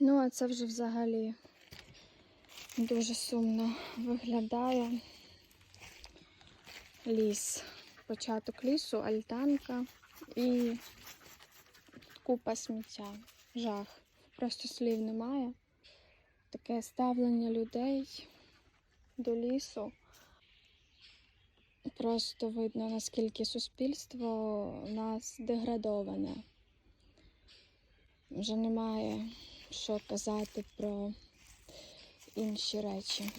Ну, а це вже взагалі дуже сумно виглядає ліс. Початок лісу, альтанка і купа сміття. Жах. Просто слів немає. Таке ставлення людей до лісу. Просто видно, наскільки суспільство у нас деградоване. Вже немає що казати про інші речі.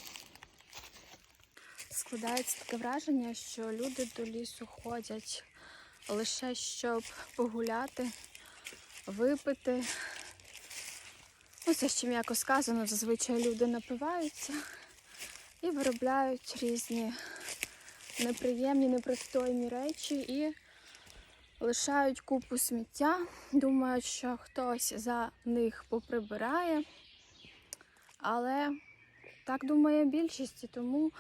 Складається таке враження, що люди до лісу ходять лише щоб погуляти, випити. Ну, це ще м'яко сказано, зазвичай люди напиваються і виробляють різні неприємні, непристойні речі і лишають купу сміття, думають, що хтось за них поприбирає. Але так думає більшість, і тому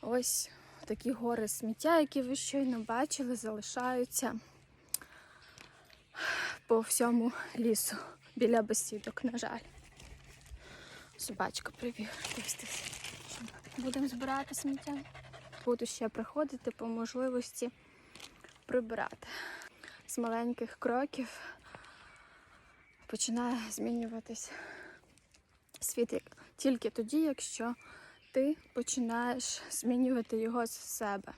ось такі гори сміття, які ви щойно бачили, залишаються по всьому лісу біля бесідок, на жаль. Собачка прибіг. Будемо збирати сміття. Буду ще приходити по можливості прибирати. З маленьких кроків починає змінюватись світ тільки тоді, якщо ти починаєш змінювати його з себе.